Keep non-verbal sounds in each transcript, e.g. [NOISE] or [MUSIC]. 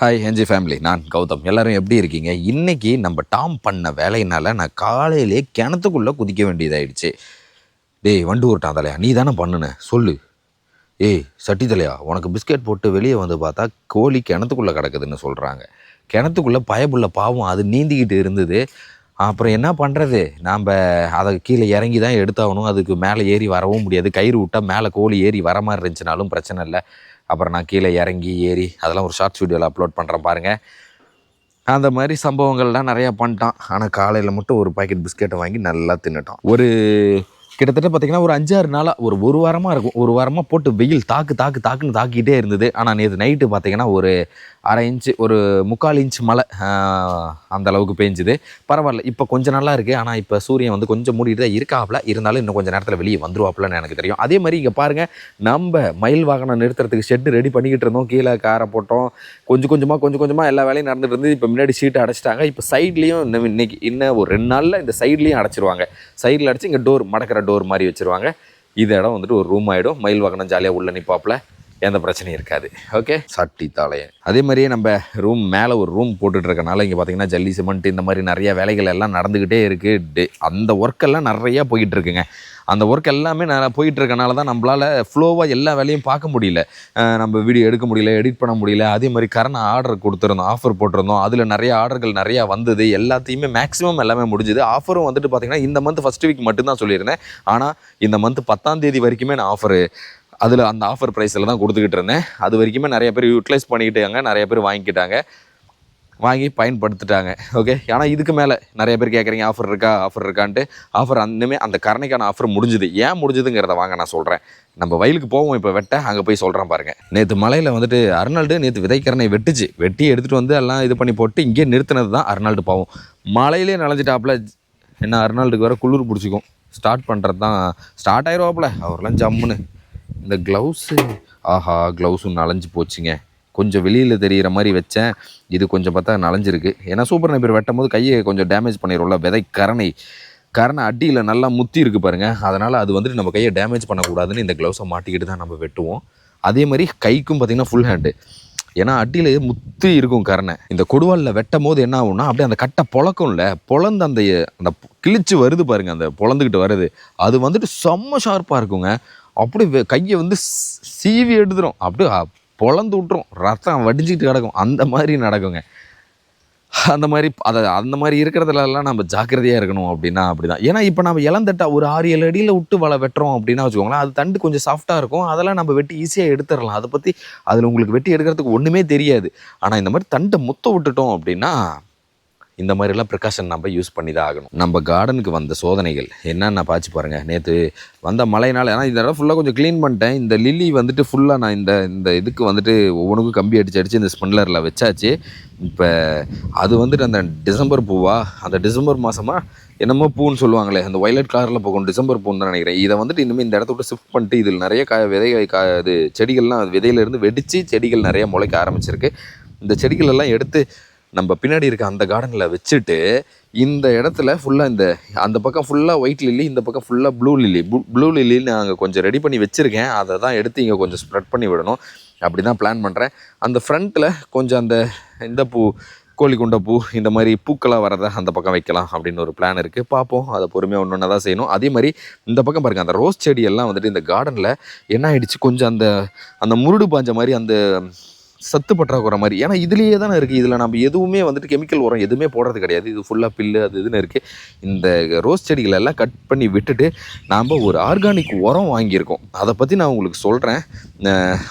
Hi ஹெஞ்சி family நான் கௌதம். எல்லாரும் எப்படி இருக்கீங்க? இன்னைக்கு நம்ம டாம் பண்ண வேலையினால நான் காலையிலே கிணத்துக்குள்ளே குதிக்க வேண்டியதாயிடுச்சு. டேய் வண்டு ஊர்ட்டான் தலையா நீ தானே பண்ணுன? சொல்லு. ஏய் சட்டி தலையா உனக்கு பிஸ்கெட் போட்டு வெளியே வந்து பார்த்தா கோழி கிணத்துக்குள்ளே கிடக்குதுன்னு சொல்கிறாங்க கிணத்துக்குள்ளே பயப்புள்ள பாவம் அது நீந்திக்கிட்டு இருந்தது. அப்புறம் என்ன பண்ணுறது நாம் அதை கீழே இறங்கி தான் எடுத்தாகணும். அதுக்கு மேலே ஏறி வரவும் முடியாது. கயிறு விட்டால் மேலே கோழி ஏறி வர மாதிரி இருந்துச்சுனாலும் பிரச்சனை இல்லை. அப்புறம் நான் கீழே இறங்கி ஏறி அதெல்லாம் ஒரு ஷார்ட்ஸ் வீடியோவில் அப்லோட் பண்ணுறேன் பாருங்கள் அந்த மாதிரி சம்பவங்கள்லாம் நிறையா பண்ணிட்டான். ஆனால் காலையில் மட்டும் ஒரு பாக்கெட் பிஸ்கெட்டை வாங்கி நல்லா தின்னுட்டான். ஒரு கிட்டத்தட்ட பார்த்தீங்கன்னா ஒரு அஞ்சாறு நாளாக ஒரு ஒரு வாரமாக இருக்கும். ஒரு வாரமாக போட்டு வெயில் தாக்கு தாக்கு தாக்குன்னு தாக்கிட்டே இருந்தது. ஆனால் நேற்று நைட்டு பார்த்தீங்கன்னா ஒரு அரை இன்ச்சு ஒரு முக்கால் இன்ச் மழை அந்த அளவுக்கு பெஞ்சுது. பரவாயில்ல. இப்போ கொஞ்சம் நல்லா இருக்குது ஆனால் இப்போ சூரியன் வந்து கொஞ்சம் மூடிட்டு தான் இருக்காப்புல இருந்தாலும் இன்னும் கொஞ்சம் நேரத்தில் வெளியே வந்துருவாப்புலன்னு எனக்கு தெரியும். அதே மாதிரி இங்கே பாருங்கள் நம்ம மயில் வாகனம் நிறுத்துறதுக்கு ஷெட்டு ரெடி பண்ணிக்கிட்டு இருந்தோம். கீழே காரை போட்டோம். கொஞ்சம் கொஞ்சமாக கொஞ்சம் கொஞ்சமாக எல்லா வேலையும் நடந்துட்டு இருந்து இப்போ முன்னாடி ஷீட்டை அடைச்சிட்டாங்க. இப்போ சைட்லேயும் இன்னும் இன்னைக்கு இன்னும் ஒரு ரெண்டு நாளில் இந்த சைட்லேயும் அடைச்சிருவாங்க. சைடில் அடைச்சி இங்கே டோர் மடக்கிற டோர் மாதிரி வச்சிருவாங்க. இது இடம் வந்துட்டு ஒரு ரூம் ஆகிடும் மயில் வாகனம் ஜாலியாக உள்ள நிற்பாப்பில் எந்த பிரச்சனையும் இருக்காது. ஓகே சட்டி தாளையன் அதே மாதிரியே நம்ம ரூம் மேலே ஒரு ரூம் போட்டுட்ருக்கனால இங்கே பார்த்தீங்கன்னா ஜல்லி சிமெண்ட் இந்த மாதிரி நிறைய வேலைகள் எல்லாம் நடந்துக்கிட்டே இருக்குது அந்த ஒர்க்கெல்லாம் நிறையா போய்கிட்டு இருக்குங்க அந்த ஒர்க் எல்லாமே நான் போயிட்டுருக்கனால தான் நம்மளால் ஃப்ளோவாக எல்லா வேலையும் பார்க்க முடியல. நம்ம வீடியோ எடுக்க முடியல எடிட் பண்ண முடியல. அதே மாதிரி கரண ஆர்டர் கொடுத்துருந்தோம் ஆஃபர் போட்டிருந்தோம். அதில் நிறைய ஆர்டர்கள் நிறையா வந்தது. எல்லாத்தையுமே மேக்ஸிமம் எல்லாமே முடிஞ்சுது. ஆஃபரும் வந்துட்டு பார்த்தீங்கன்னா இந்த மந்த் ஃபஸ்ட் வீக் மட்டும்தான் சொல்லியிருந்தேன். ஆனால் இந்த மந்த் பத்தாம் தேதி வரைக்குமே நான் ஆஃபரு அதில் அந்த ஆஃபர் ப்ரைஸில் தான் கொடுத்துக்கிட்டு இருந்தேன். அது வரைக்குமே நிறைய பேர் யூட்டிலைஸ் பண்ணிக்கிட்டாங்க நிறைய பேர் வாங்கிக்கிட்டாங்க. வாங்கி பயன்படுத்திட்டாங்க. ஓகே ஆனால் இதுக்கு மேலே நிறைய பேர் கேட்குறீங்க ஆஃபர் இருக்கா ஆஃபர் இருக்கான்ட்டு. ஆஃபர் அந்தமே அந்த கரணைக்கான ஆஃபர் முடிஞ்சுது. ஏன் முடிஞ்சுதுங்கிறத வாங்க நான் சொல்கிறேன் நம்ம வயலுக்கு போவோம் இப்போ வெட்ட அங்கே போய் சொல்கிறேன் பாருங்கள் நேற்று மலையில் வந்துட்டு அர்னால்டு நேற்று விதைக்கரணை வெட்டுச்சு. வெட்டி எடுத்துகிட்டு வந்து எல்லாம் இது பண்ணி போட்டு இங்கே நிறுத்தினது தான் அர்னால்டு பாவம். மலையிலே நனைஞ்சிட்டாப்புல என்ன அர்னால்டுக்கு வர குளிர் பிடிச்சிக்கும். ஸ்டார்ட் பண்ணுறது தான் ஸ்டார்ட் ஆயிடுவாப்புல அவர்லாம் ஜம்முன்னு. இந்த க்ளவுஸு ஆஹா க்ளவுஸும் நலஞ்சு போச்சுங்க. கொஞ்சம் வெளியில் தெரிகிற மாதிரி வச்சேன். இது கொஞ்சம் பார்த்தா நலஞ்சிருக்கு. ஏன்னா சூப்பர் நைப்பர் வெட்டும் போது கையை கொஞ்சம் டேமேஜ் பண்ணிடும்ல விதை கரணை. கரணை அடியில் நல்லா முத்தி இருக்குது பாருங்க. அதனால் அது வந்துட்டு நம்ம கையை டேமேஜ் பண்ணக்கூடாதுன்னு இந்த க்ளவுஸை மாட்டிக்கிட்டு தான் நம்ம வெட்டுவோம். அதே மாதிரி கைக்கும் பார்த்தீங்கன்னா ஃபுல் ஹேண்டு ஏன்னா அடியில் முத்தி இருக்கும் கரணை. இந்த கொடுவாலில் வெட்டும் போது என்ன ஆகும்னா அப்படியே அந்த கட்டை பொழக்கும்ல பொழந்து அந்த அந்த கிழிச்சு வருது பாருங்கள் அந்த பொழந்துக்கிட்டு வருது. அது வந்துட்டு செம்ம ஷார்ப்பாக இருக்குங்க. அப்படி வெ- கையை வந்து சீவி எடுத்துரும். அப்படியே பொழந்து விட்டுரும். ரத்தம் வடிஞ்சிக்கிட்டு கிடக்கும். அந்த மாதிரி நடக்குங்க. அந்த மாதிரி அதை அந்த மாதிரி இருக்கிறதுலலாம் நம்ம ஜாக்கிரதையாக இருக்கணும் அப்படின்னா அப்படிதான். ஏன்னா இப்போ நம்ம இளந்தட்டா ஒரு ஆறு ஏழு அடியில் விட்டு வலை வெட்டுறோம் அப்படின்னா வச்சுக்கோங்களேன் அது தண்டு கொஞ்சம் சாஃப்டாக இருக்கும். அதெல்லாம் நம்ம வெட்டி ஈஸியாக எடுத்துடலாம். அதை பற்றி அதில் உங்களுக்கு வெட்டி எடுக்கிறதுக்கு ஒன்றுமே தெரியாது. ஆனால் இந்த மாதிரி தண்டை முத்த விட்டுட்டோம் அப்படின்னா இந்த மாதிரிலாம் ப்ரிகாஷன் நம்ம யூஸ் பண்ணி தான் ஆகணும். நம்ம கார்டனுக்கு வந்த சோதனைகள் என்னென்ன பாய்ச்சி பாருங்கள் நேற்று வந்த மழைனால ஏன்னா இந்த இடம் ஃபுல்லாக கொஞ்சம் க்ளீன் பண்ணிட்டேன். இந்த லில்லி வந்துட்டு ஃபுல்லாக நான் இந்த இந்த இதுக்கு வந்துட்டு ஒவ்வொன்றுக்கும் கம்பி அடிச்சு அடித்து இந்த ஸ்பின்லரில் வச்சாச்சு. இப்போ அது வந்துட்டு அந்த டிசம்பர் பூவா அந்த டிசம்பர் மாதமா என்னமோ பூன்னு சொல்லுவாங்களே அந்த வயலட் கலரில் போகும் டிசம்பர் பூன்னு தான் நினைக்கிறேன். இதை வந்துட்டு இனிமேல் இந்த இடத்த விட்டு ஷிஃப்ட் பண்ணிட்டு இதில் நிறைய கா விதை கா இது செடிகள்லாம் விதையிலேருந்து வெடித்து செடிகள் நிறைய முளைக்க ஆரம்பிச்சிருக்கு. இந்த செடிகள் எல்லாம் எடுத்து நம்ம பின்னாடி இருக்க அந்த கார்டனில் வச்சுட்டு இந்த இடத்துல ஃபுல்லாக இந்த அந்த பக்கம் ஃபுல்லாக ஒயிட் லில்லி இந்த பக்கம் ஃபுல்லாக ப்ளூ லில்லி ப்ளூ லில்லி நாங்கள் கொஞ்சம் ரெடி பண்ணி வச்சுருக்கேன். அதை தான் எடுத்து இங்கே கொஞ்சம் ஸ்ப்ரெட் பண்ணி விடணும். அப்படி தான் பிளான் பண்ணுறேன் அந்த ஃப்ரண்ட்டில் கொஞ்சம் அந்த இந்த பூ கோழிக்குண்ட பூ இந்த மாதிரி பூக்களாக வரதை அந்த பக்கம் வைக்கலாம் அப்படின்னு ஒரு பிளான் இருக்குது பார்ப்போம். அதை பொறுமையாக ஒன்று ஒன்றா தான் செய்யணும். அதே மாதிரி இந்த பக்கம் பாருங்கள் அந்த ரோஸ் செடியெல்லாம் வந்துட்டு இந்த கார்டனில் என்ன ஆகிடுச்சு கொஞ்சம் அந்த அந்த முருடு பாஞ்ச மாதிரி அந்த சத்து பற்றாக்குறை மாதிரி. ஏன்னா இதுலேயே தானே இருக்குது இதில் நம்ம எதுவுமே வந்துட்டு கெமிக்கல் உரம் எதுவுமே போடுறது கிடையாது. இது ஃபுல்லாக பில்லு அது இதுன்னு இருக்குது இந்த ரோஸ் செடிகளெல்லாம் கட் பண்ணி விட்டுட்டு நாம் ஒரு ஆர்கானிக் உரம் வாங்கியிருக்கோம். அதை பற்றி நான் உங்களுக்கு சொல்கிறேன்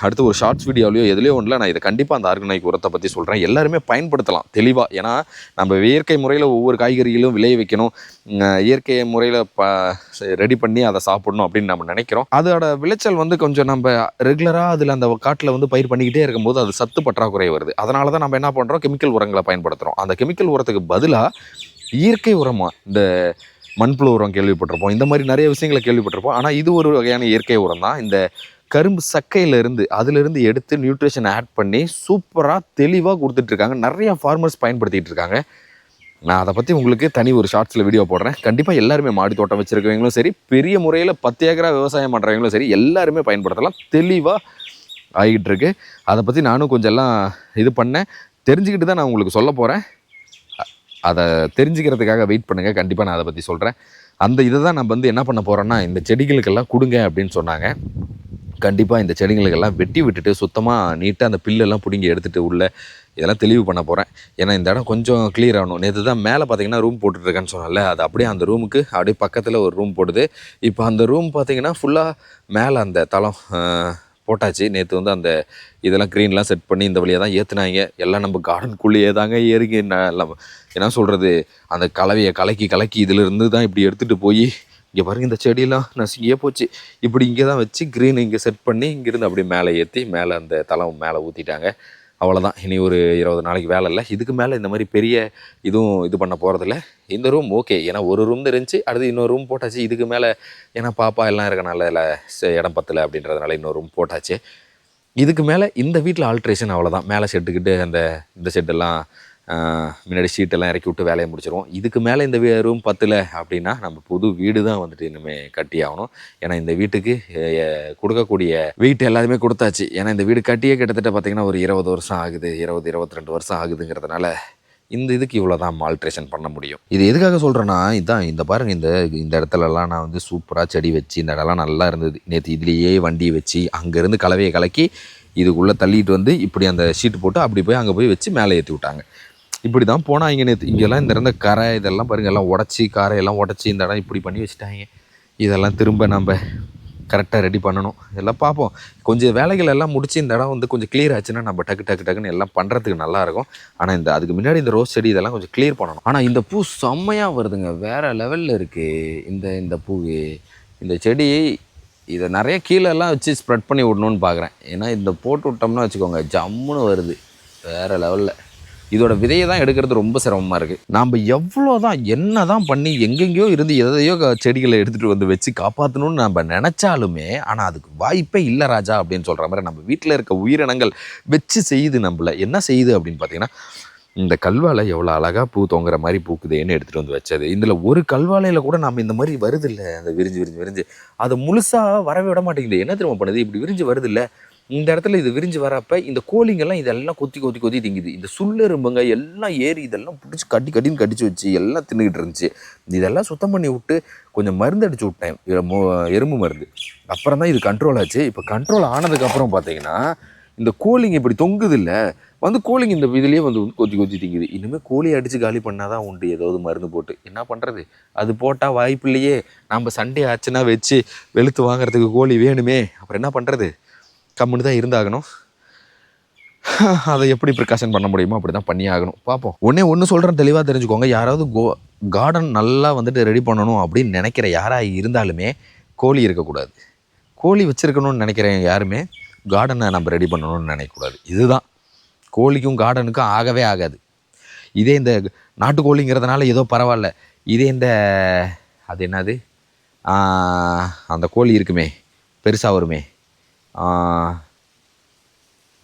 அடுத்து ஒரு ஷார்ட்ஸ் வீடியோலையோ எதுலேயோ ஒன்றில் நான் இதை கண்டிப்பாக அந்த ஆர்கானிக் உரத்தை பற்றி சொல்கிறேன் எல்லாருமே பயன்படுத்தலாம். தெளிவாக ஏன்னா நம்ம இயற்கை முறையில் ஒவ்வொரு காய்கறிகளும் விளைய வைக்கணும். இயற்கை முறையில் ப ரெடி பண்ணி அதை சாப்பிடணும் அப்படின்னு நம்ம நினைக்கிறோம். அதோட விளைச்சல் வந்து கொஞ்சம் நம்ம ரெகுலராக அதில் அந்த காட்டில் வந்து பயிர் பண்ணிக்கிட்டே இருக்கும்போது அது சத்து பற்றாக்குறை வருது. அதனால தான் நம்ம என்ன பண்ணுறோம் கெமிக்கல் உரங்களை பயன்படுத்துகிறோம் அந்த கெமிக்கல் உரத்துக்கு பதிலாக இயற்கை உரமாக இந்த மண்புழு உரம் கேள்விப்பட்டிருப்போம். இந்த மாதிரி நிறைய விஷயங்களை கேள்விப்பட்டிருப்போம். ஆனால் இது ஒரு வகையான இயற்கை உரம் தான் இந்த கரும்பு சக்கையிலேருந்து அதிலிருந்து எடுத்து நியூட்ரிஷன் ஆட் பண்ணி சூப்பராக தெளிவாக கொடுத்துட்ருக்காங்க. நிறையா ஃபார்மர்ஸ் பயன்படுத்திகிட்டு இருக்காங்க நான் அதை பற்றி உங்களுக்கு தனி ஒரு ஷார்ட்ஸில் வீடியோ போடுறேன். கண்டிப்பாக எல்லாருமே மாடி தோட்டம் வச்சுருக்கவங்களும் சரி பெரிய முறையில் பத்து ஏக்கரா விவசாயம் பண்ணுறவங்களும் சரி எல்லாருமே பயன்படுத்தலாம். தெளிவாக ஆகிட்டு இருக்கு அதை பற்றி நானும் கொஞ்சம் எல்லாம் இது பண்ணேன். தெரிஞ்சுக்கிட்டு தான் நான் உங்களுக்கு சொல்ல போகிறேன் அதை தெரிஞ்சுக்கிறதுக்காக வெயிட் பண்ணுங்கள் கண்டிப்பாக நான் அதை பற்றி சொல்கிறேன் அந்த இதை தான் நம்ம வந்து என்ன பண்ண போகிறோன்னா இந்த செடிகளுக்கெல்லாம் கொடுங்க அப்படின்னு சொன்னாங்க. கண்டிப்பாக இந்த செடிகளுக்கெல்லாம் வெட்டி விட்டுட்டு சுத்தமாக நீட்டாக அந்த பில்லெல்லாம் பிடுங்கி எடுத்துகிட்டு உள்ள இதெல்லாம் தெளிவு பண்ண போகிறேன் ஏன்னா இந்த இடம் கொஞ்சம் கிளியர் ஆகணும். நேற்று தான் மேலே பார்த்தீங்கன்னா ரூம் போட்டுட்ருக்கேன்னு சொன்னால அது அப்படியே அந்த ரூமுக்கு அப்படியே பக்கத்தில் ஒரு ரூம் போடுது. இப்போ அந்த ரூம் பார்த்தீங்கன்னா ஃபுல்லாக மேலே அந்த தளம் போட்டாச்சு. நேற்று வந்து அந்த இதெல்லாம் க்ரீன்லாம் செட் பண்ணி இந்த வழியாக தான் ஏற்றுனாங்க எல்லாம் நம்ம கார்டனுக்குள்ளேயே தாங்க ஏறிங்க. நான் என்ன சொல்கிறது அந்த கலவையை கலக்கி கலக்கி இதிலிருந்து தான் இப்படி எடுத்துகிட்டு போய் இங்கே பாருங்க இந்த செடியெல்லாம் நசுங்கியே போச்சு. இப்படி இங்கே தான் வச்சு க்ரீன் இங்கே செட் பண்ணி இங்கேருந்து அப்படியே மேலே ஏற்றி மேலே அந்த தளம் மேலே ஊற்றிட்டாங்க அவ்வளோதான் இனி ஒரு இருபது நாளைக்கு வேலை இல்லை. இதுக்கு மேலே இந்த மாதிரி பெரிய இதுவும் இது பண்ண போகிறதில்ல இந்த ரூம் ஓகே ஏன்னா ஒரு ரூம் இருந்துச்சு அடுத்து இன்னொரு ரூம் போட்டாச்சு. இதுக்கு மேலே ஏன்னா பாப்பா எல்லாம் இருக்கனால இல்லை இடம் பத்தலை அப்படின்றதுனால இன்னொரு ரூம் போட்டாச்சு. இதுக்கு மேலே இந்த வீட்டில் ஆல்ட்ரேஷன் அவ்வளோதான் மேலே செட்டுக்கிட்டு அந்த இந்த செட்டெல்லாம் முன்னாடி ஷீட்டெல்லாம் இறக்கி விட்டு வேலையை முடிச்சிருவோம். இதுக்கு மேலே இந்த ரூம் பத்தல அப்படின்னா நம்ம புது வீடு தான் வந்துட்டு இனிமேல் கட்டி ஆகணும். ஏன்னா இந்த வீட்டுக்கு கொடுக்கக்கூடிய வீட்டு எல்லாத்தையுமே கொடுத்தாச்சு. ஏன்னா இந்த வீடு கட்டியே கிட்டத்தட்ட பார்த்திங்கன்னா ஒரு இருபது வருஷம் ஆகுது. இருபது இருபத்தி ரெண்டு வருஷம் ஆகுதுங்கிறதுனால இந்த இதுக்கு இவ்வளோ தான் ஆல்ட்ரேஷன் பண்ண முடியும். இது எதுக்காக சொல்கிறேன்னா இதான் இந்த பாருங்க இந்த இந்த இடத்துலலாம் நான் வந்து சூப்பராக செடி வச்சு இந்த இடம்லாம் நல்லா இருந்தது. நேற்று இதுலேயே வண்டி வச்சு அங்கேருந்து கலவையை கலக்கி இதுக்குள்ளே தள்ளிட்டு வந்து இப்படி அந்த ஷீட் போட்டு அப்படி போய் அங்கே போய் வச்சு மேலே ஏற்றி விட்டாங்க. இப்படி தான் போனால் இங்கே நேற்று இங்கெல்லாம் இந்த இருந்த கரை இதெல்லாம் பாருங்கள் எல்லாம் உடச்சி காரையெல்லாம் உடச்சி இந்த இடம் இப்படி பண்ணி வச்சுட்டாங்க. இதெல்லாம் திரும்ப நம்ம கரெக்டாக ரெடி பண்ணணும். இதெல்லாம் பார்ப்போம். கொஞ்சம் வேலைகள் எல்லாம் முடிச்சு இந்த இடம் வந்து கொஞ்சம் கிளியர் ஆச்சுன்னா நம்ம டக்கு டக்கு டக்குன்னு எல்லாம் பண்ணுறதுக்கு நல்லாயிருக்கும் ஆனால் இந்த அதுக்கு முன்னாடி இந்த ரோஸ் செடி இதெல்லாம் கொஞ்சம் கிளியர் பண்ணணும். ஆனால் இந்த பூ செம்மையாக வருதுங்க. வேறு லெவலில் இருக்குது இந்த இந்த பூ இந்த செடி இதை நிறைய கீழெல்லாம் வச்சு ஸ்ப்ரெட் பண்ணி விடணும்னு பார்க்குறேன். ஏன்னா இந்த போட்டு விட்டோம்னா வச்சுக்கோங்க ஜம்முன்னு வருது. வேற லெவலில் இதோட விதையை தான் எடுக்கிறது ரொம்ப சிரமமாக இருக்குது நாம் எவ்வளோ தான் என்ன தான் பண்ணி எங்கெங்கேயோ இருந்து எதையோ செடிகளை எடுத்துகிட்டு வந்து வச்சு காப்பாற்றணும்னு நம்ம நினச்சாலுமே ஆனால் அதுக்கு வாய்ப்பே இல்லை ராஜா அப்படின்னு சொல்கிற மாதிரி நம்ம வீட்டில் இருக்க உயிரினங்கள் வச்சு செய்யுது நம்மள. என்ன செய்யுது அப்படின்னு பார்த்தீங்கன்னா இந்த கல்வாழை எவ்வளோ அழகாக பூ தொங்குற மாதிரி பூக்குதேன்னு எடுத்துகிட்டு வந்து வச்சது. இதில் ஒரு கல்வாழையில் கூட நம்ம இந்த மாதிரி வருது இல்லை அந்த விரிஞ்சு விரிஞ்சு விரிஞ்சு. அதை முழுசாக வரவே விட மாட்டேங்குது. என்ன தெரியுமா பண்ணுது? இப்படி விரிஞ்சு வருது இல்லை இந்த இடத்துல இது விரிஞ்சு வரப்ப இந்த கோழிங்கெல்லாம் இதெல்லாம் கொத்தி கொத்தி கொத்தி திங்குது. இந்த சுள்ளெரும்புங்க எல்லாம் ஏறி இதெல்லாம் பிடிச்சி கட்டி கட்டின்னு கடிச்சு வச்சு எல்லாம் தின்னுக்கிட்டு இருந்துச்சு. இதெல்லாம் சுத்தம் பண்ணி விட்டு கொஞ்சம் மருந்து அடிச்சு விட்டேன். எ- எறும்பு மருந்து. அப்புறம் தான் இது கண்ட்ரோல் ஆச்சு. இப்போ கண்ட்ரோல் ஆனதுக்கப்புறம் பார்த்தீங்கன்னா இந்த கோழிங்க இப்படி தொங்குது இல்லை வந்து கோழிங்க இந்த இதுலேயே வந்து கொத்தி கொத்தி திங்குது. இனிமேல் கோழி அடித்து காலி பண்ணாதான் உண்டு ஏதாவது மருந்து போட்டு. என்ன பண்ணுறது அது போட்டால் வாய்ப்பு இல்லையே நம்ம சண்டே ஆச்சுன்னா வச்சு வெளுத்து வாங்குறதுக்கு கோழி வேணுமே. அப்புறம் என்ன பண்ணுறது கம்முன்னு தான் இருந்தாகணும். [LAUGHS] அதை எப்படி ப்ரிகாஷன் பண்ண முடியுமோ அப்படி தான் பண்ணி ஆகணும் பார்ப்போம் ஒன்றே ஒன்று சொல்கிறேன் தெளிவாக தெரிஞ்சுக்கோங்க. யாராவது கோ கார்டன் நல்லா வந்துட்டு ரெடி பண்ணணும் அப்படின்னு நினைக்கிற யாராக இருந்தாலுமே கோழி இருக்கக்கூடாது. கோழி வச்சுருக்கணும்னு நினைக்கிறேன் யாருமே கார்டனை நம்ம ரெடி பண்ணணும்னு நினைக்கக்கூடாது. இதுதான். கோழிக்கும் கார்டனுக்கும் ஆகவே ஆகாது. இதே இந்த நாட்டுக்கோழிங்கிறதுனால ஏதோ பரவாயில்ல. இதே இந்த அது என்னது? அந்த கோழி இருக்குமே பெருசாக வருமே.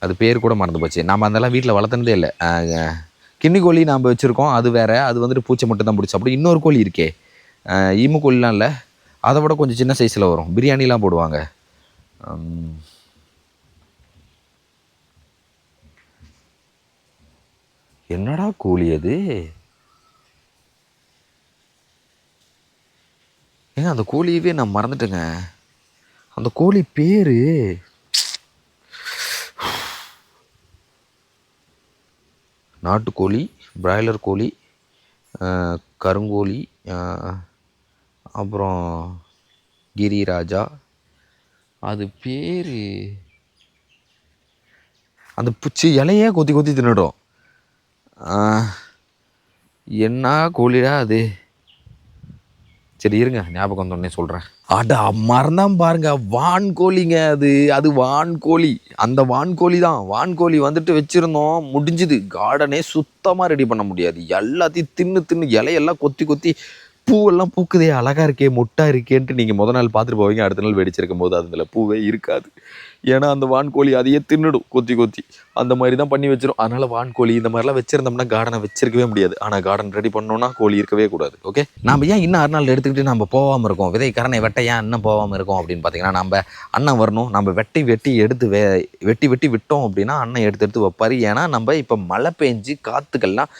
அது பேர் கூட மறந்து போச்சு. நாம் அதெல்லாம் வீட்டில் வளர்த்துனதே இல்லை. கிண்ணி கோழி நாம் வச்சுருக்கோம். அது வேறு. அது வந்துட்டு பூச்சை மட்டும் தான் பிடிச்சி அப்படி இன்னொரு கோழி இருக்கே. ஈமு கோழிலாம் இல்லை. அதை விட கொஞ்சம் சின்ன சைஸில் வரும். பிரியாணிலாம் போடுவாங்க. என்னடா கோழி அது? ஏங்க அந்த கோழியவே நான் மறந்துட்டேங்க. அந்த கோழி பேர் நாட்டுக்கோழி பிராய்லர் கோழி கருங்கோழி அப்புறம் கிரிராஜா. அது பேர் அந்த பூச்சி இலையே கொத்தி கொத்தி தின்னுடும். என்ன கோழிடா அது? சரி இருங்க. ஞாபகம் வந்தோடனே சொல்கிறேன் அட மறந்தான் பாருங்க. வான்கோழிங்க அது. அது வான்கோழி அந்த வான்கோழி தான். வான்கோழி வந்துட்டு வச்சுருந்தோம். முடிஞ்சுது. கார்டனே சுத்தமாக ரெடி பண்ண முடியாது. எல்லாத்தையும் தின்னு தின்னு இலையெல்லாம் கொத்தி கொத்தி பூவெல்லாம் பூக்குதே அழகாக இருக்கே மொட்டாக இருக்கேன்ட்டு நீங்கள் முத நாள் பார்த்துட்டு போவீங்க அடுத்த நாள் வெடிச்சிருக்கும் போது அதில் பூவே இருக்காது. ஏன்னா அந்த வான்கோழி அதையே தின்னுடும் கொத்தி கொத்தி. அந்த மாதிரி தான் பண்ணி வச்சிடும் அதனால் வான்கோழி இந்த மாதிரிலாம் வச்சிருந்தோம்னா கார்டனை வச்சிருக்கவே முடியாது. ஆனால் கார்டன் ரெடி பண்ணோம்னா கோழி இருக்கவே கூடாது ஓகே நம்ம ஏன் இன்னும் அரை நாள் எடுத்துக்கிட்டு நம்ம போகாமல் இருக்கோம்? விதை கரணை வெட்ட ஏன் இன்னும் போகாமல் இருக்கோம் அப்படின்னு பார்த்தீங்கன்னா நம்ம அண்ணன் வரணும் நம்ம வெட்டி வெட்டி எடுத்து வே வெட்டி வெட்டி விட்டோம் அப்படின்னா அண்ணன் எடுத்து எடுத்து வைப்பார். ஏன்னா நம்ம இப்போ மழை பெஞ்சு காற்றுக்கெல்லாம்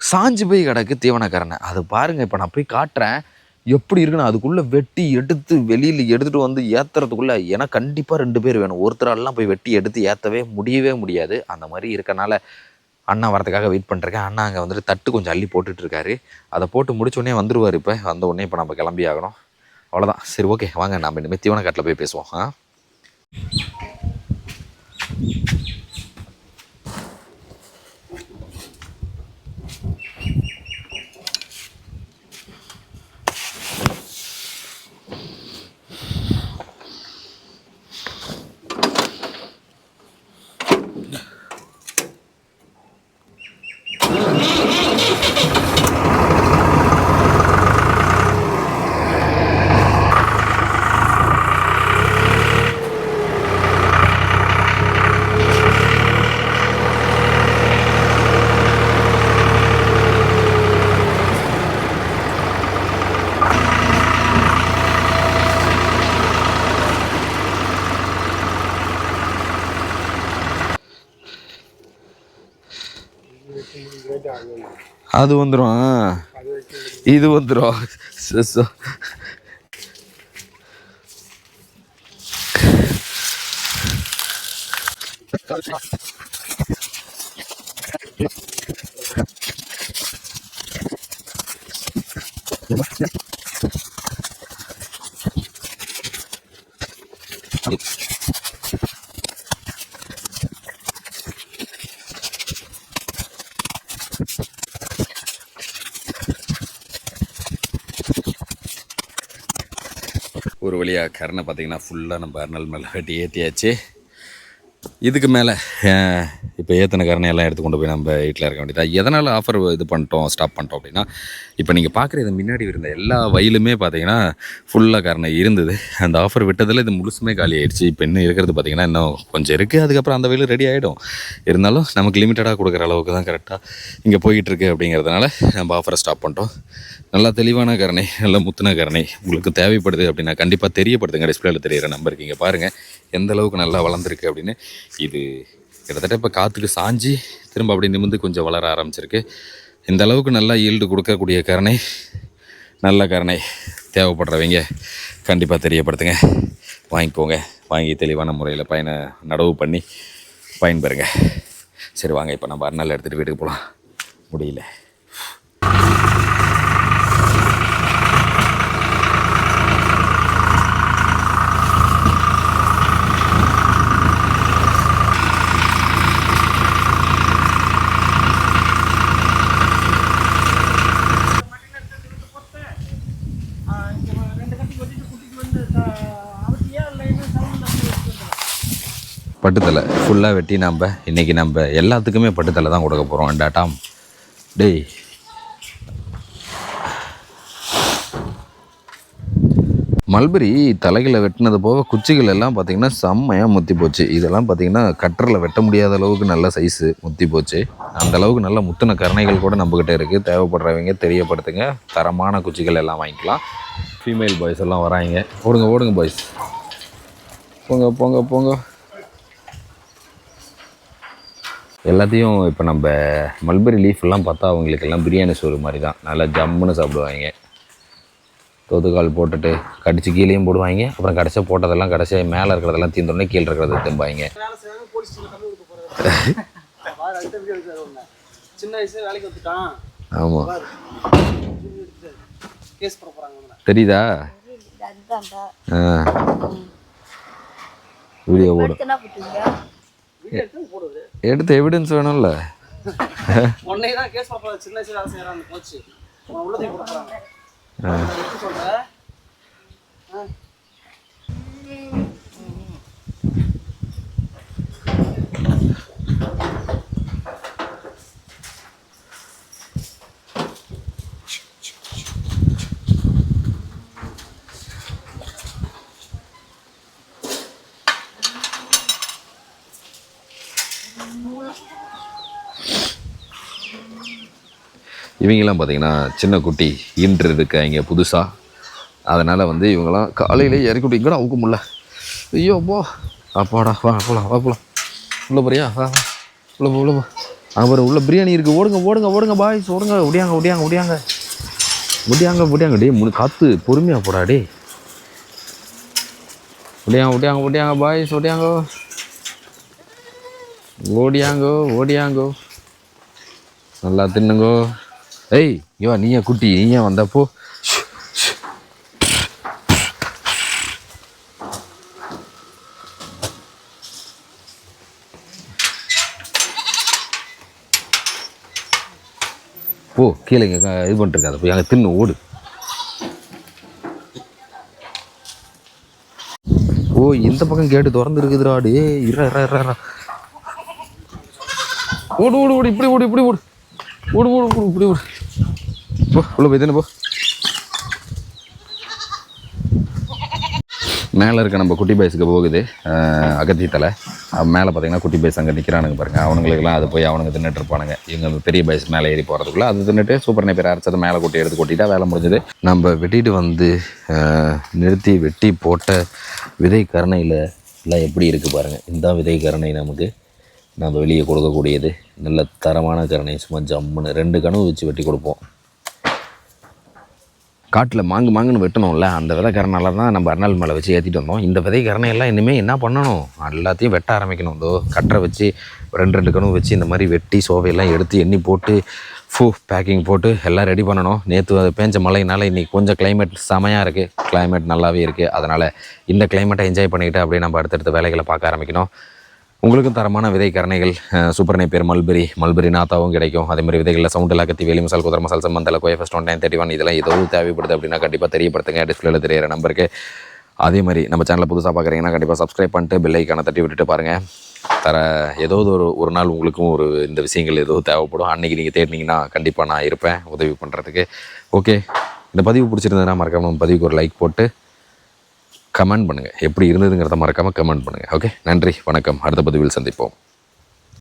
சாஞ்சு போய் கிடக்கு தீவனக்கரணை அது பாருங்கள் இப்போ நான் போய் காட்டுறேன். எப்படி இருக்குன்னு அதுக்குள்ளே வெட்டி எடுத்து வெளியில் எடுத்துகிட்டு வந்து ஏற்றுறதுக்குள்ளே ஏன்னா கண்டிப்பாக ரெண்டு பேர் வேணும். ஒருத்தராலலாம் போய் வெட்டி எடுத்து ஏற்றவே முடியவே முடியாது. அந்த மாதிரி இருக்கனால அண்ணா வரதுக்காக வெயிட் பண்ணுறேன் அண்ணா அங்கே வந்துட்டு தட்டு கொஞ்சம் அள்ளி போட்டுட்ருக்காரு அதை போட்டு முடிச்சோடனே வந்துடுவார் வந்துருவார் இப்போ. வந்த உடனே இப்போ நம்ம கிளம்பி ஆகணும். அவ்வளோதான் சரி ஓகே வாங்க நம்ம இனிமேல் தீவனக்காட்டில் போய் பேசுவோம். ஆ? அது வந்துடும் இது வந்துடும் ஒரு வழியாக கரணை பார்த்தீங்கன்னா ஃபுல்லாக நம்ம அருணல் மேலே கட்டி ஏற்றியாச்சு இதுக்கு மேலே இப்போ ஏத்தனை கரணை எல்லாம் எடுத்து கொண்டு போய் நம்ம வீட்டில் இருக்க வேண்டியதாக எதனால் ஆஃபர் இது பண்ணிட்டோம் ஸ்டாப் பண்ணிட்டோம் அப்படின்னா இப்போ நீங்கள் பார்க்குற இது முன்னாடி இருந்த எல்லா வயலுமே பார்த்தீங்கன்னா ஃபுல்லாக கரணை இருந்தது. அந்த ஆஃபர் விட்டதில் இது முழுசுமே காலி ஆயிடுச்சு. இப்போ இன்னும் இருக்கிறது பார்த்தீங்கன்னா இன்னும் கொஞ்சம் இருக்குது அதுக்கப்புறம் அந்த வயல் ரெடி ஆகிடும் இருந்தாலும் நமக்கு லிமிட்டடாக கொடுக்குற அளவுக்கு தான் கரெக்டாக இங்கே போயிட்டுருக்கு அப்படிங்கிறதுனால நம்ம ஆஃபரை ஸ்டாப் பண்ணிட்டோம். நல்லா தெளிவான கரணை நல்லா முத்துன கரணை உங்களுக்கு தேவைப்படுது அப்படின்னா கண்டிப்பாக தெரியப்படுத்துங்க. டிஸ்பிளேல தெரியிற நம்பருக்கு இங்கே பாருங்கள் எந்த அளவுக்கு நல்லா வளர்ந்துருக்கு அப்படின்னு இது கிட்டத்தட்ட இப்போ காற்றுக்கு சாஞ்சி திரும்ப அப்படி நிமிந்து கொஞ்சம் வளர ஆரம்பிச்சிருக்கு. இந்த அளவுக்கு நல்லா ஈல்டு கொடுக்கக்கூடிய கருணை நல்ல கருணை தேவைப்படுறவங்க கண்டிப்பாக தெரியப்படுத்துங்க. வாங்கிக்கோங்க வாங்கி தெளிவான முறையில் பயனை நடவு பண்ணி பயன்பெறுங்க. சரி வாங்க இப்போ நம்ம அருணால் எடுத்துகிட்டு வீட்டுக்கு போகலாம் முடியல. பட்டுத்தலை. ஃபுல்லாக வெட்டி நம்ம இன்றைக்கி நம்ம எல்லாத்துக்குமே பட்டுத்தலை தான் கொடுக்க போகிறோம் டேட்டாம் டேய். மல்பெரி தலைகளை வெட்டினது போக குச்சிகள் எல்லாம் பார்த்திங்கன்னா செம்மையாக முத்தி போச்சு. இதெல்லாம் பார்த்திங்கன்னா கட்டரில் வெட்ட முடியாத அளவுக்கு நல்ல சைஸு முத்தி போச்சு. அந்த அளவுக்கு நல்ல முத்தின கருணைகள் கூட நம்மக்கிட்ட இருக்குது தேவைப்படுறவங்க தெரியப்படுத்துங்க. தரமான குச்சிகள் எல்லாம் வாங்கிக்கலாம். ஃபீமேல் பாய்ஸ் எல்லாம் வராங்க. ஓடுங்க ஓடுங்க பாய்ஸ் போங்க போங்க போங்க. எல்லாத்தையும் இப்போ நம்ம மல்பெரி லீஃப் எல்லாம் பார்த்தா அவங்களுக்கு எல்லாம் பிரியாணி சோறு மாதிரி தான் நல்லா ஜம்முன்னு சாப்பிடுவாங்க. தோத்துக்கால் போட்டுட்டு கடிச்சு கீழேயும் போடுவாங்க. அப்புறம் கடைசியாக போட்டதெல்லாம் கடைசியாக மேலே இருக்கிறதெல்லாம் தீர்ந்தோடனே கீழே இருக்கிறத வந்துட்டான் ஆமாம். தெரியுதா? வீடியோ போடும் எடுத்து எவிடன்ஸ் வேணும்ல? உன்னை தான் கேஸ் போறாங்க சின்ன வயசுல வேலை செய்யறாங்க போச்சு. உன்னை உள்ளதையும் போட இவங்கெல்லாம் பார்த்தீங்கன்னா சின்ன குட்டி இன்று இருக்க இங்கே புதுசாக அதனால் வந்து இவங்கெல்லாம் காலையிலே இறக்கி விட்டு இங்கடா அவுக்க முடியல ஐயோ போ. அப்பாடா வா போகலாம் வா போகலாம் உள்ள போறியா? வா உள்ளே உள்ள போ உள்ள போ. அப்புறம் உள்ள பிரியாணி இருக்குது ஓடுங்க ஓடுங்க ஓடுங்க பாய்ஸ் ஓடுங்க. ஒடியாங்க ஒடியாங்க ஒடியாங்க ஒடியாங்க ஒடியாங்க டே முடி காற்று பொறுமையாக போடா டே ஒடியாங்க ஒடியாங்க ஒடியாங்க பாய்ஸ் ஒடியாங்கோ ஓடியாங்கோ ஓடியாங்கோ. நல்லா தின்னுங்கோ. ஏய் இவா ஏன் குட்டி நீ ஏன் வந்தப்போ போ கீழே இது பண்ணிட்டுருக்காத. போய் அங்கே தின்னு ஓடு. ஓ இந்த பக்கம் கேட்டு திறந்து இருக்குதுடா டே இற இற இற இற. ஓடு ஓடு ஓடு இப்படி ஓடு இப்படி ஓடு. ஓடு ஓடு ஓடு இப்படி ஓடு. போ உள்ள போய் தானே போ. மேலே இருக்க நம்ம குட்டி பைஸுக்கு போகுது அகத்தி தலை. மேலே பார்த்தீங்கன்னா குட்டி பைஸ் அங்கே நிற்கிறானுங்க பாருங்கள் அவனுங்களுக்கெல்லாம் அது போய் அவனுங்க தின்னுட்டு இருப்பானுங்க. இவங்க அந்த பெரிய பைஸ் மேலே ஏறி போகிறதுக்குள்ளே அது தின்னுட்டு சூப்பர் பேர் அரைச்சது மேலே கொட்டி எடுத்து கொட்டிட்டா வேலை முடிஞ்சது. நம்ம வெட்டிட்டு வந்து நிறுத்தி வெட்டி போட்ட விதை கரணையில் எல்லாம் எப்படி இருக்குது பாருங்கள் இந்த விதை கரணை நமக்கு. நம்ம வெளியே கொடுக்கக்கூடியது. நல்ல தரமான கரணை சும்மா ஜம்முன்னு. ரெண்டு கனவு வச்சு வெட்டி கொடுப்போம். காட்டில் மாங்கு மாங்குன்னு வெட்டணும்ல அந்த விதை தான் நம்ம அண்ணல் மேலே வச்சு ஏற்றிட்டு வந்தோம். இந்த விதை கரணையெல்லாம் இனிமேல் என்ன பண்ணணும்? எல்லாத்தையும் வெட்ட ஆரம்பிக்கணும். இதோ கட்டரை வச்சு ரெண்டு ரெண்டு கனவு வச்சு இந்த மாதிரி வெட்டி சோவையெல்லாம் எடுத்து எண்ணி போட்டு ஃபூ பேக்கிங் போட்டு எல்லாம் ரெடி பண்ணணும். நேற்று அது பேஞ்ச மழையினால இன்றைக்கி கொஞ்சம் கிளைமேட் செமையாக இருக்குது கிளைமேட் நல்லாவே இருக்குது அதனால் இந்த கிளைமேட்டை என்ஜாய் பண்ணிக்கிட்டு அப்படியே நம்ம அடுத்தடுத்த வேலைகளை பார்க்க ஆரம்பிக்கணும். உங்களுக்கும் தரமான விதை கரணைகள் சூப்பர்னை சூப்பர் மல்பெரி மல்பெரி நாத்தாவும் கிடைக்கும். அதே மாதிரி விதைகளில் சவுண்ட் எல்லாம் கத்தி வேலி மசால் குதிரை மசால் சம்பந்தல CO FS one nine thirty one இதெல்லாம் ஏதோ தேவைப்படுது அப்படின்னா கண்டிப்பாக தெரியப்படுத்துங்க. டிஸ்பிளேல தெரியிற நம்பருக்கு. அதே மாதிரி நம்ம சேனலில் புதுசாக பார்க்குறீங்கன்னா கண்டிப்பாக சப்ஸ்கிரைப் பண்ணிட்டு பெல் தட்டி விட்டுட்டு பாருங்கள் தர ஏதோ ஒரு ஒரு நாள் உங்களுக்கும் ஒரு இந்த விஷயங்கள் ஏதோ தேவைப்படும். அன்றைக்கி நீங்கள் தேடினீங்கன்னா கண்டிப்பாக நான் இருப்பேன் உதவி பண்ணுறதுக்கு ஓகே இந்த பதிவு பிடிச்சிருந்ததுன்னா மறக்காமல் பதிவுக்கு ஒரு லைக் போட்டு கமெண்ட் பண்ணுங்கள் எப்படி இருந்ததுங்கிறத மறக்காமல் கமெண்ட் பண்ணுங்கள் ஓகே நன்றி வணக்கம். அடுத்த பதிவில் சந்திப்போம்.